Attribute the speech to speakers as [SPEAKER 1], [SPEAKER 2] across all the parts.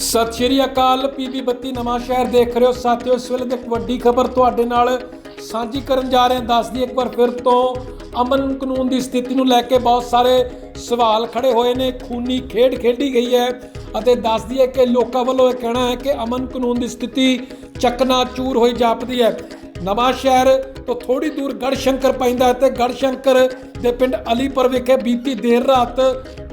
[SPEAKER 1] ਸਤਿ ਸ਼੍ਰੀ ਅਕਾਲ, ਪੀਪੀ ਬੱਤੀ ਨਵਾਂ ਸ਼ਹਿਰ ਦੇਖ ਰਹੇ ਹੋ। ਸਾਥੀਓ, ਇਸ ਵੇਲੇ ਦੀ ਇੱਕ ਵੱਡੀ ਖਬਰ ਤੁਹਾਡੇ ਨਾਲ ਸਾਂਝੀ ਕਰਨ ਜਾ ਰਹੇ ਹਾਂ। ਦੱਸਦੀ ਇੱਕ ਵਾਰ ਫਿਰ ਤੋਂ ਅਮਨ ਕਾਨੂੰਨ ਦੀ ਸਥਿਤੀ ਨੂੰ ਲੈ ਕੇ ਬਹੁਤ ਸਾਰੇ ਸਵਾਲ ਖੜੇ ਹੋਏ ਨੇ। ਖੂਨੀ ਖੇਡ ਖੇਡੀ ਗਈ ਹੈ ਅਤੇ ਦੱਸਦੀ ਹੈ ਕਿ ਲੋਕਾਂ ਵੱਲੋਂ ਇਹ ਕਹਿਣਾ ਹੈ ਕਿ ਅਮਨ ਕਾਨੂੰਨ ਦੀ ਸਥਿਤੀ ਚਕਨਾਚੂਰ ਹੋਈ ਜਾਪਦੀ ਹੈ। ਨਵਾਂ ਸ਼ਹਿਰ ਤੋਂ ਥੋੜੀ ਦੂਰ ਗੜਸ਼ੰਕਰ ਪੈਂਦਾ ਹੈ ਤੇ ਗੜਸ਼ੰਕਰ ਦੇ ਪਿੰਡ ਅਲੀਪੁਰ ਵਿਖੇ ਬੀਤੀ ਦੇਰ ਰਾਤ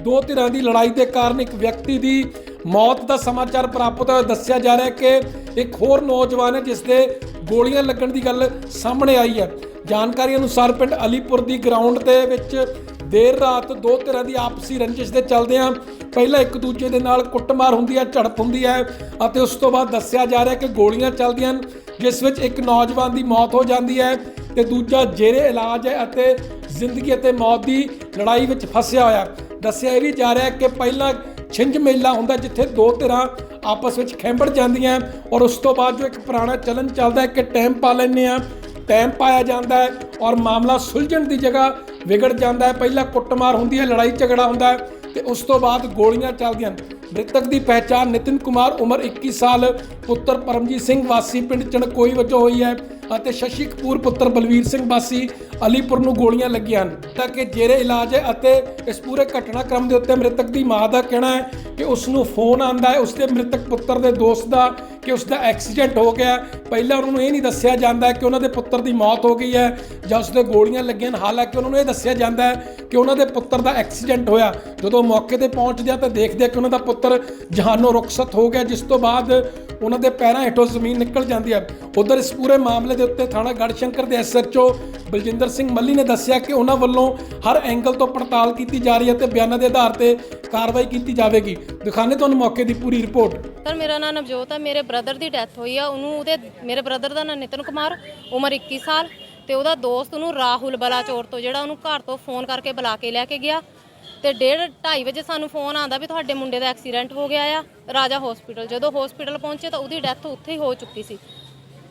[SPEAKER 1] ਦੋ ਧਿਰਾਂ ਦੀ ਲੜਾਈ ਦੇ ਕਾਰਨ ਇੱਕ ਵਿਅਕਤੀ ਦੀ ਮੌਤ ਦਾ ਸਮਾਚਾਰ ਪ੍ਰਾਪਤ ਹੋਇਆ ਦੱਸਿਆ ਜਾ ਰਿਹਾ ਹੈ ਕਿ ਇੱਕ ਹੋਰ ਨੌਜਵਾਨ ਹੈ ਜਿਸ ਦੇ ਗੋਲੀਆਂ ਲੱਗਣ ਦੀ ਗੱਲ ਸਾਹਮਣੇ ਆਈ ਹੈ। ਜਾਣਕਾਰੀ ਅਨੁਸਾਰ ਪਿੰਡ ਅਲੀਪੁਰ ਦੀ ਗਰਾਊਂਡ ਦੇ ਵਿੱਚ ਦੇਰ ਰਾਤ ਦੋ ਧਿਰਾਂ ਦੀ ਆਪਸੀ ਰੰਜਿਸ਼ ਦੇ ਚੱਲਦਿਆਂ ਪਹਿਲਾਂ ਇੱਕ ਦੂਜੇ ਦੇ ਨਾਲ ਕੁੱਟਮਾਰ ਹੁੰਦੀ ਹੈ, ਝੜਪ ਹੁੰਦੀ ਹੈ ਅਤੇ ਉਸ ਤੋਂ ਬਾਅਦ ਦੱਸਿਆ ਜਾ ਰਿਹਾ ਕਿ ਗੋਲੀਆਂ ਚੱਲਦੀਆਂ ਹਨ, ਜਿਸ ਵਿੱਚ ਇੱਕ ਨੌਜਵਾਨ ਦੀ ਮੌਤ ਹੋ ਜਾਂਦੀ ਹੈ ਤੇ ਦੂਜਾ ਜੇਰੇ ਇਲਾਜ ਹੈ ਅਤੇ ਜ਼ਿੰਦਗੀ ਅਤੇ ਮੌਤ ਦੀ ਲੜਾਈ ਵਿੱਚ ਫਸਿਆ ਹੋਇਆ ਦੱਸਿਆ ਇਹ ਵੀ ਜਾ ਰਿਹਾ ਕਿ ਪਹਿਲਾਂ ਛਿੰਝ ਮੇਲਾ ਹੁੰਦਾ ਜਿੱਥੇ ਦੋ ਧਿਰਾਂ ਆਪਸ ਵਿੱਚ ਖੈਂਬੜ ਜਾਂਦੀਆਂ ਔਰ ਉਸ ਤੋਂ ਬਾਅਦ ਜੋ ਇੱਕ ਪੁਰਾਣਾ ਚਲਨ ਚੱਲਦਾ ਹੈ ਕਿ ਟਾਈਮ ਪਾ ਲੈਂਦੇ ਆ ਟਾਈਮ ਪਾਇਆ ਜਾਂਦਾ ਹੈ ਔਰ ਮਾਮਲਾ ਸੁਲਝਣ ਦੀ ਜਗ੍ਹਾ ਵਿਗੜ ਜਾਂਦਾ ਹੈ। ਪਹਿਲਾਂ ਕੁੱਟਮਾਰ ਹੁੰਦੀ ਹੈ, ਲੜਾਈ ਝਗੜਾ ਹੁੰਦਾ ਹੈ ਤੇ ਉਸ ਤੋਂ ਬਾਅਦ ਗੋਲੀਆਂ ਚੱਲਦੀਆਂ ਹਨ। ਮ੍ਰਿਤਕ ਦੀ ਪਹਿਚਾਣ ਨਿਤਿਨ ਕੁਮਾਰ, ਉਮਰ 21 ਸਾਲ, ਪੁੱਤਰ ਪਰਮਜੀਤ ਸਿੰਘ ਵਾਸੀ, ਪਿੰਡ ਚਣਕੋਈ ਵਜੋਂ ਹੋਈ ਹੈ। ਅਤੇ ਸ਼ਸ਼ੀ ਕਪੂਰ ਪੁੱਤਰ ਬਲਵੀਰ ਸਿੰਘ ਬਾਸੀ ਅਲੀਪੁਰ ਨੂੰ ਗੋਲੀਆਂ ਲੱਗੀਆਂ ਹਨ। ਤਾਂ ਕਿ ਜੇਰੇ ਇਲਾਜ ਹੈ ਅਤੇ ਇਸ ਪੂਰੇ ਘਟਨਾਕ੍ਰਮ ਦੇ ਉੱਤੇ ਮ੍ਰਿਤਕ ਦੀ ਮਾਂ ਦਾ ਕਹਿਣਾ ਹੈ ਕਿ ਉਸ ਨੂੰ ਫੋਨ ਆਂਦਾ ਹੈ। ਉਸਦੇ ਮ੍ਰਿਤਕ ਪੁੱਤਰ ਦੇ ਦੋਸਤ ਦਾ ਕਿ ਉਸ ਦਾ ਐਕਸੀਡੈਂਟ ਹੋ ਗਿਆ। ਪਹਿਲਾਂ ਉਹਨਾਂ ਨੂੰ ਇਹ ਨਹੀਂ ਦੱਸਿਆ ਜਾਂਦਾ ਕਿ ਉਹਨਾਂ ਦੇ ਪੁੱਤਰ ਦੀ ਮੌਤ ਹੋ ਗਈ ਹੈ ਜਾਂ ਉਸ ਦੇ ਗੋਲੀਆਂ ਲੱਗੀਆਂ ਹਨ। ਹਾਲਾਂਕਿ ਉਹਨਾਂ ਨੂੰ ਇਹ ਦੱਸਿਆ ਜਾਂਦਾ ਹੈ ਕਿ ਉਹਨਾਂ ਦੇ ਪੁੱਤਰ ਦਾ ਐਕਸੀਡੈਂਟ ਹੋਇਆ। ਜਦੋਂ ਮੌਕੇ ਤੇ ਪਹੁੰਚਦੇ ਆ ਤਾਂ ਦੇਖਦੇ ਆ ਕਿ ਉਹਨਾਂ ਦਾ ਪੁੱਤਰ ਜਹਾਨੋਂ ਰੁਖਸਤ ਹੋ ਗਿਆ, ਜਿਸ ਤੋਂ ਬਾਅਦ ਉਹਨਾਂ ਦੇ ਪੈਰਾਂ ਹੇਠੋਂ ਜ਼ਮੀਨ ਨਿਕਲ ਜਾਂਦੀ ਹੈ ਉਧਰ ਇਸ ਪੂਰੇ ਮਾਮਲੇ ਦੇ ਉੱਤੇ ਥਾਣਾ ਗੜਸ਼ੰਕਰ ਦੇ ਐਸਐਚਓ ਬਲਜਿੰਦਰ ਸਿੰਘ ਮੱਲੀ ਨੇ ਦੱਸਿਆ ਕਿ ਉਹਨਾਂ ਵੱਲੋਂ ਹਰ ਐਂਗਲ ਤੋਂ ਪੜਤਾਲ ਕੀਤੀ ਜਾ ਰਹੀ ਹੈ ਤੇ ਬਿਆਨਾਂ ਦੇ ਆਧਾਰ ਤੇ ਕਾਰਵਾਈ ਕੀਤੀ ਜਾਵੇਗੀ। ਦਿਖਾਣੇ ਤੁਹਾਨੂੰ ਮੌਕੇ ਦੀ ਪੂਰੀ ਰਿਪੋਰਟ।
[SPEAKER 2] ਸਰ, ਮੇਰਾ ਨਾਮ ਨਵਜੋਤ ਹੈ ਮੇਰੇ ਬ੍ਰਦਰ ਦੀ ਡੈਥ ਹੋਈ ਆ। ਉਹਨੂੰ ਉਹਦੇ ਮੇਰੇ ਬ੍ਰਦਰ ਦਾ ਨਾਮ ਨਿਤਨ ਕੁਮਾਰ, ਉਮਰ 21 ਸਾਲ ਤੇ ਉਹਦਾ ਦੋਸਤ ਉਹਨੂੰ ਰਾਹੁਲ ਬਲਾਚੌਰ ਤੋਂ, ਜਿਹੜਾ ਉਹਨੂੰ ਘਰ ਤੋਂ ਫੋਨ ਕਰਕੇ ਬੁਲਾ ਕੇ ਲੈ ਕੇ ਗਿਆ। ਤੇ 1:30 2:30 ਵਜੇ ਸਾਨੂੰ ਫੋਨ ਆਂਦਾ ਵੀ ਤੁਹਾਡੇ ਮੁੰਡੇ ਦਾ ਐਕਸੀਡੈਂਟ ਹੋ ਗਿਆ ਆ ਰਾਜਾ ਹਸਪੀਟਲ ਜਦੋਂ ਹਸਪੀਟਲ ਪਹੁੰਚੇ ਤਾਂ ਉਹਦੀ ਡੈਥ ਉੱਥੇ ਹੀ ਹੋ ਚੁੱਕੀ ਸੀ।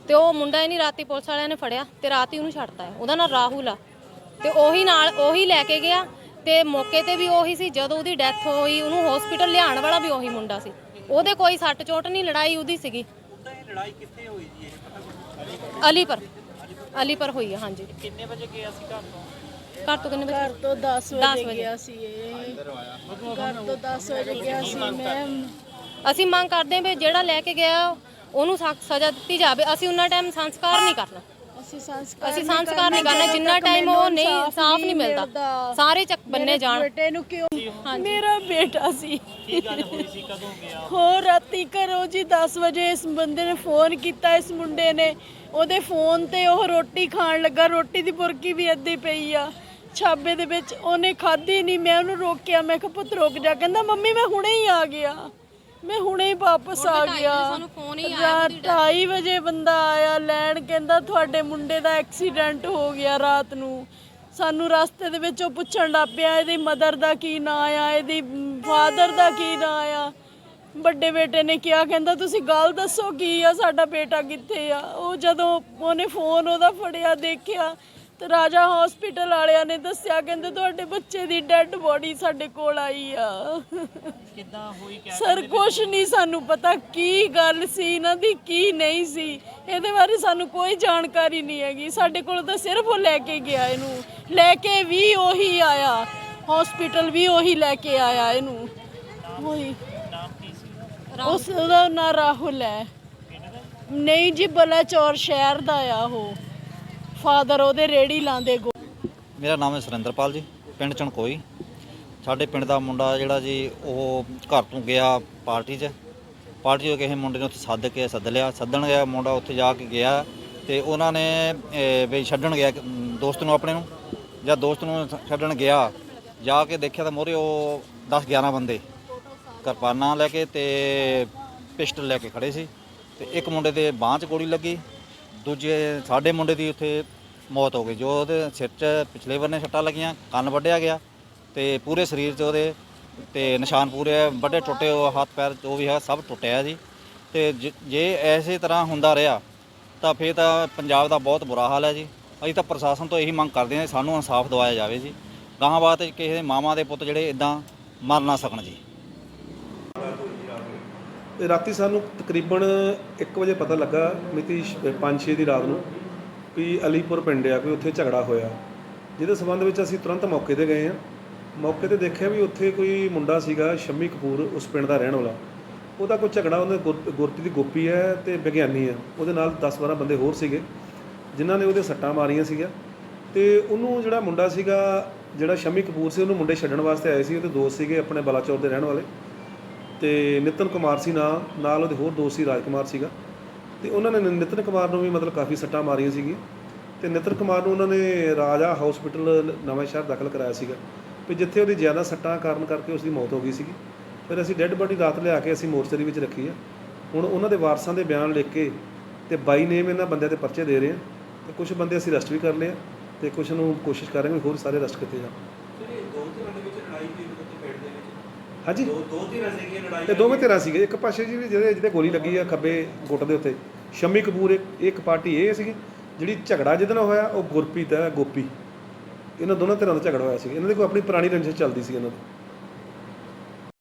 [SPEAKER 2] ਤੇ ਉਹ ਮੁੰਡਾ ਹੀ ਨਹੀਂ ਰਾਤੀ ਪੁਲਿਸ ਵਾਲਿਆਂ ਨੇ ਫੜਿਆ ਤੇ ਰਾਤ ਹੀ ਉਹਨੂੰ ਛੱਡਤਾ ਹੈ। ਉਹਦਾ ਨਾਮ ਰਾਹੁਲ ਆ। ਤੇ ਉਹੀ ਨਾਲ ਉਹੀ ਲੈ ਕੇ ਗਿਆ ਤੇ ਮੌਕੇ ਤੇ ਵੀ ਉਹੀ ਸੀ ਜਦੋਂ ਉਹਦੀ ਡੈਥ ਹੋਈ ਉਹਨੂੰ ਹਸਪੀਟਲ ਲਿਆਉਣ ਵਾਲਾ ਵੀ ਉਹੀ ਮੁੰਡਾ ਸੀ। ਉਹਦੇ ਕੋਈ ਸੱਟ ਚੋਟ ਨਹੀਂ ਲੜਾਈ ਉਹਦੀ ਸੀਗੀ।
[SPEAKER 3] ਲੜਾਈ ਕਿੱਥੇ ਹੋਈ ਜੀ? ਇਹ ਪਤਾ ਕੁਛ?
[SPEAKER 2] ਅਲੀਪੁਰ। ਅਲੀਪੁਰ ਹੋਈ ਆ ਹਾਂਜੀ।
[SPEAKER 3] ਕਿੰਨੇ ਵਜੇ ਗਿਆ ਸੀ ਘਰ ਤੋਂ?
[SPEAKER 2] ਘਰ ਤੋਂ ਕਿੰਨੇ ਵਜੇ?
[SPEAKER 4] ਘਰ ਤੋਂ 10
[SPEAKER 2] ਦਸ
[SPEAKER 4] ਵਜੇ
[SPEAKER 2] ਵਜੇ।
[SPEAKER 4] ਗਿਆ ਸੀ ਇਹ। ਘਰ ਤੋਂ 10 ਵਜੇ ਗਿਆ ਸੀ ਮੈਂ
[SPEAKER 2] ਅਸੀਂ ਮੰਗ ਕਰਦੇ ਹਾਂ ਵੀ ਜਿਹੜਾ ਲੈ ਕੇ ਗਿਆ ਉਹਨੂੰ ਸਖਤ ਸਜ਼ਾ ਦਿੱਤੀ ਜਾਵੇ। ਅਸੀਂ ਉਹਨਾਂ ਟਾਈਮ ਸੰਸਕਾਰ ਨਹੀਂ ਕਰਨਾ।
[SPEAKER 4] ਅਸੀਂ ਸੰਸਕਾਰ
[SPEAKER 2] ਅਸੀਂ ਸੰਸਕਾਰ ਨਹੀਂ ਕਰਨਾ। ਜਿੰਨਾ ਟਾਈਮ ਉਹ ਨਹੀਂ ਇਨਸਾਫ ਨਹੀਂ ਮਿਲਦਾ। ਸਾਰੇ ਚੱਕ ਬੰਨੇ ਜਾਣ।
[SPEAKER 4] ਬੇਟੇ ਨੂੰ ਕਿਉਂ? ਮੇਰਾ ਬੇਟਾ ਸੀ।
[SPEAKER 3] ਕੀ ਗੱਲ ਹੋਈ ਸੀ ਕਦੋਂ ਗਿਆ
[SPEAKER 4] ਹੋਰ ਰਾਤੀ ਘਰੋਂ ਜੀ 10 ਵਜੇ ਇਸ ਬੰਦੇ ਨੇ ਫੋਨ ਕੀਤਾ ਇਸ ਮੁੰਡੇ ਨੇ। ਉਹਦੇ ਫੋਨ ਤੇ ਉਹ ਰੋਟੀ ਖਾਣ ਲੱਗਾ। ਰੋਟੀ ਦੀ ਬੁਰਕੀ ਵੀ ਅੱਧੀ ਪਈ ਆ। ਛਾਬੇ ਦੇ ਵਿੱਚ ਉਹਨੇ ਖਾਧੀ ਨਹੀਂ ਮੈਂ ਉਹਨੂੰ ਰੋਕਿਆ ਮੈਂ ਕਿਹਾ ਪੁੱਤ ਰੁਕ ਜਾ। ਕਹਿੰਦਾ ਮੰਮੀ ਮੈਂ ਹੁਣੇ ਹੀ ਆ ਗਿਆ। ਮੈਂ ਹੁਣੇ ਹੀ ਵਾਪਸ ਆ ਗਿਆ।
[SPEAKER 2] ਸਾਨੂੰ phone ਹੀ ਆਇਆ
[SPEAKER 4] ਰਾਤ 2:30 ਵਜੇ ਬੰਦਾ ਆਇਆ ਲੈਣ ਕਹਿੰਦਾ ਤੁਹਾਡੇ ਮੁੰਡੇ ਦਾ ਐਕਸੀਡੈਂਟ ਹੋ ਗਿਆ ਰਾਤ ਨੂੰ। ਸਾਨੂੰ ਰਸਤੇ ਦੇ ਵਿੱਚ ਉਹ ਪੁੱਛਣ ਲੱਗ ਪਿਆ ਇਹਦੀ ਮਦਰ ਦਾ ਕੀ ਨਾਂ ਆ? ਇਹਦੀ ਫਾਦਰ ਦਾ ਕੀ ਨਾਂ ਆ? ਵੱਡੇ ਬੇਟੇ ਨੇ ਕਿਹਾ ਕਹਿੰਦਾ ਤੁਸੀਂ ਗੱਲ ਦੱਸੋ ਕੀ ਆ? ਸਾਡਾ ਬੇਟਾ ਕਿੱਥੇ ਆ? ਉਹ ਜਦੋਂ ਉਹਨੇ ਫੋਨ ਉਹਦਾ ਫੜਿਆ ਦੇਖਿਆ ਤੇ ਰਾਜਾ ਹਸਪੀਟਲ ਵਾਲਿਆਂ ਨੇ ਦੱਸਿਆ ਕਹਿੰਦੇ ਤੁਹਾਡੇ ਬੱਚੇ ਦੀ ਡੈੱਡ ਬੋਡੀ ਸਾਡੇ ਕੋਲ ਆਈ ਆ।
[SPEAKER 3] ਕਿੱਦਾਂ ਹੋਈ ਕਿਆ
[SPEAKER 4] ਸਰ ਕੁਛ ਨਹੀਂ ਸਾਨੂੰ ਪਤਾ ਕੀ ਗੱਲ ਸੀ ਇਹਨਾਂ ਦੀ ਕੀ ਨਹੀਂ ਸੀ। ਇਹਦੇ ਬਾਰੇ ਸਾਨੂੰ ਕੋਈ ਜਾਣਕਾਰੀ ਨਹੀਂ ਹੈਗੀ। ਸਾਡੇ ਕੋਲ ਤਾਂ ਸਿਰਫ ਉਹ ਲੈ ਕੇ ਗਿਆ ਇਹਨੂੰ। ਲੈ ਕੇ ਵੀ ਉਹੀ ਆਇਆ। ਹਸਪੀਟਲ ਵੀ ਉਹੀ ਲੈ ਕੇ ਆਇਆ ਇਹਨੂੰ। ਉਹੀ।
[SPEAKER 3] ਨਾਮ ਕੀ ਸੀ?
[SPEAKER 4] ਉਸ ਦਾ ਨਾਂ ਰਾਹੁਲ ਹੈ। ਨਹੀਂ ਜੀ ਬਲਾਚੌਰ ਸ਼ਹਿਰ ਦਾ ਆ ਉਹ। ਫਾਦਰ, ਉਹਦੇ ਰੇੜੀ ਲਾਉਂਦੇ ਗੋ
[SPEAKER 5] ਮੇਰਾ ਨਾਮ ਹੈ ਸੁਰਿੰਦਰਪਾਲ ਜੀ, ਪਿੰਡ ਚਣਕੋਈ। ਸਾਡੇ ਪਿੰਡ ਦਾ ਮੁੰਡਾ ਜਿਹੜਾ ਜੀ, ਉਹ ਘਰ ਤੋਂ ਗਿਆ ਪਾਰਟੀ 'ਚ। ਪਾਰਟੀ 'ਚ ਕਿਸੇ ਮੁੰਡੇ ਨੂੰ ਉੱਥੇ ਸੱਦ ਕੇ ਸੱਦ ਲਿਆ। ਸੱਦਣ ਗਿਆ ਮੁੰਡਾ, ਉੱਥੇ ਜਾ ਕੇ ਗਿਆ ਤੇ ਉਹਨਾਂ ਨੇ ਵੀ ਛੱਡਣ ਗਿਆ ਦੋਸਤ ਨੂੰ ਆਪਣੇ ਨੂੰ। ਜਾਂ ਦੋਸਤ ਨੂੰ ਛੱਡਣ ਗਿਆ। ਜਾ ਕੇ ਦੇਖਿਆ ਤਾਂ ਮੋਰੇ ਉਹ 10 11 ਬੰਦੇ ਕਿਰਪਾਨਾਂ ਲੈ ਕੇ ਤੇ ਪਿਸਟਲ ਲੈ ਕੇ ਖੜੇ ਸੀ। ਤੇ ਇੱਕ ਮੁੰਡੇ ਦੇ ਬਾਂਹ 'ਚ ਗੋਲੀ ਲੱਗੀ। ਦੂਜੇ, ਸਾਡੇ ਮੁੰਡੇ ਦੀ ਉੱਥੇ ਮੌਤ ਹੋ ਗਈ ਜੋ ਉਹਦੇ ਸਿਰ 'ਚ ਪਿਛਲੇ ਬੰਨੇ ਸੱਟਾਂ ਲੱਗੀਆਂ, ਕੰਨ ਵੱਢਿਆ ਗਿਆ ਤੇ ਪੂਰੇ ਸਰੀਰ 'ਚ ਉਹਦੇ ਤੇ ਨਿਸ਼ਾਨ ਪੂਰੇ ਵੱਡੇ ਟੁੱਟੇ ਉਹ ਹੱਥ ਪੈਰ ਜੋ ਵੀ ਹੈ ਸਭ ਟੁੱਟਿਆ ਜੀ। ਤੇ ਜ- ਜੇ ਐਸੇ ਤਰ੍ਹਾਂ ਹੁੰਦਾ ਰਿਹਾ ਤਾਂ ਫਿਰ ਤਾਂ ਪੰਜਾਬ ਦਾ ਬਹੁਤ ਬੁਰਾ ਹਾਲ ਹੈ ਜੀ। ਅਸੀਂ ਤਾਂ ਪ੍ਰਸ਼ਾਸਨ ਤੋਂ ਇਹੀ ਮੰਗ ਕਰਦੇ ਹਾਂ ਕਿ ਸਾਨੂੰ ਇਨਸਾਫ ਦਿਵਾਇਆ ਜਾਵੇ ਜੀ। ਗਾਹਾਂ ਬਾਤ ਕਿਸੇ ਦੇ ਮਾਮਾ ਦੇ ਪੁੱਤ ਜਿਹੜੇ ਇਦਾਂ ਮਰ ਨਾ ਸਕਣ ਜੀ।
[SPEAKER 6] ਰਾਤੀ ਸਾਨੂੰ ਤਕਰੀਬਨ 1 ਵਜੇ ਪਤਾ ਲੱਗਾ, ਮਿਤੀ 5-6 ਦੀ ਰਾਤ ਨੂੰ। ਵੀ ਅਲੀਪੁਰ ਪਿੰਡ ਆ ਕੋਈ ਉੱਥੇ ਝਗੜਾ ਹੋਇਆ। ਜਿਹਦੇ ਸਬੰਧ ਵਿੱਚ ਅਸੀਂ ਤੁਰੰਤ ਮੌਕੇ ਤੇ ਗਏ ਆ। ਮੌਕੇ ਤੇ ਦੇਖਿਆ ਵੀ ਉੱਥੇ ਕੋਈ ਮੁੰਡਾ ਸੀਗਾ, ਸ਼ੰਮੀ ਕਪੂਰ, ਉਸ ਪਿੰਡ ਦਾ ਰਹਿਣ ਵਾਲਾ। ਉਹਦਾ ਕੋਈ ਝਗੜਾ ਉਹਦੇ ਗੁਰ- ਗੁਰਪ੍ਰੀਤ ਦੀ ਗੋਪੀ ਹੈ ਤੇ ਵਿਗਿਆਨੀ ਹੈ। ਉਹਦੇ ਨਾਲ 10-12 ਬੰਦੇ ਹੋਰ ਸੀਗੇ, ਜਿਨ੍ਹਾਂ ਨੇ ਉਹਦੇ ਸੱਟਾਂ ਮਾਰੀਆਂ ਸੀਗਾ ਤੇ ਉਹਨੂੰ ਜਿਹੜਾ ਮੁੰਡਾ ਸੀਗਾ, ਜਿਹੜਾ ਸ਼ਮੀ ਕਪੂਰ ਸੀ, ਉਹਨੂੰ ਮੁੰਡੇ ਛੱਡਣ ਵਾਸਤੇ ਆਏ ਸੀ। ਉਹਦੇ ਦੋਸਤ ਸੀਗੇ, ਆਪਣੇ ਬਲਾਚੌਰ ਦੇ ਰਹਿਣ ਵਾਲੇ। ਤੇ ਨਿਤਨ ਕੁਮਾਰ ਸੀ ਨਾਂ, ਨਾਲ ਉਹਦੇ ਹੋਰ ਦੋਸਤ ਸੀ ਰਾਜ ਕੁਮਾਰ ਸੀਗਾ। ਤੇ ਉਹਨਾਂ ਨੇ ਨਿਤਨ ਕੁਮਾਰ ਨੂੰ ਵੀ ਮਤਲਬ ਕਾਫੀ ਸੱਟਾਂ ਮਾਰੀਆਂ ਸੀਗੀਆਂ। ਤੇ ਨਿਤਨ ਕੁਮਾਰ ਨੂੰ ਉਹਨਾਂ ਨੇ ਰਾਜਾ ਹਸਪੀਟਲ ਨਵਾਂ ਸ਼ਹਿਰ ਦਾਖਲ ਕਰਾਇਆ ਸੀਗਾ। ਵੀ ਜਿੱਥੇ ਉਹਦੀ ਜ਼ਿਆਦਾ ਸੱਟਾਂ ਕਾਰਨ ਕਰਕੇ ਉਸ ਦੀ ਮੌਤ ਹੋ ਗਈ ਸੀਗੀ। ਫਿਰ ਅਸੀਂ ਡੈੱਡ ਬੋਡੀ ਰਾਤ ਲਿਆ ਕੇ ਅਸੀਂ ਮੋਰਚਰੀ ਵਿੱਚ ਰੱਖੀ ਆ। ਹੁਣ ਉਹਨਾਂ ਦੇ ਵਾਰਸਾਂ ਦੇ ਬਿਆਨ ਲਿਖ ਕੇ ਤੇ ਬਾਈ ਨੇਮ ਇਹਨਾਂ ਬੰਦਿਆਂ ਤੇ ਪਰਚੇ ਦੇ ਰਹੇ ਆ। ਤੇ ਕੁਝ ਬੰਦੇ ਅਸੀਂ ਅਰੈਸਟ ਵੀ ਕਰ ਲਏ ਆ ਤੇ ਕੁਝ ਨੂੰ ਕੋਸ਼ਿਸ਼ ਕਰ ਰਹੇ ਹਾਂ ਵੀ ਹੋਰ ਸਾਰੇ ਅਰੈਸਟ ਕੀਤੇ ਜਾਣ। ਹਾਂਜੀ। ਦੋ ਦੋ ਧਿਰਾਂ ਸੀਗੀਆਂ ਲੜਾਈ ਤੇ ਦੋਵੇਂ ਧਿਰਾਂ ਸੀਗੇ। ਇੱਕ ਪਾਸੇ ਜੀ ਵੀ ਜਿਹਦੇ ਜਿਹਦੇ ਗੋਲੀ ਲੱਗੀ ਆ ਖੱਬੇ ਗੁੱਟ ਦੇ ਉੱਤੇ। ਸ਼ੰਮੀ ਕਪੂਰ ਇੱਕ ਇੱਕ ਪਾਰਟੀ ਇਹ ਸੀਗੀ ਜਿਹੜੀ ਝਗੜਾ ਜਿਹਦੇ ਨਾਲ ਹੋਇਆ ਉਹ ਗੁਰਪ੍ਰੀਤ ਹੈ ਗੋਪੀ। ਇਹਨਾਂ ਦੋਨਾਂ ਧਿਰਾਂ ਦਾ ਝਗੜਾ ਹੋਇਆ ਸੀ ਇਹਨਾਂ ਦੀ ਕੋਈ ਆਪਣੀ ਪੁਰਾਣੀ ਰੰਜਿਸ਼ ਚੱਲਦੀ ਸੀ ਇਹਨਾਂ ਦੀ।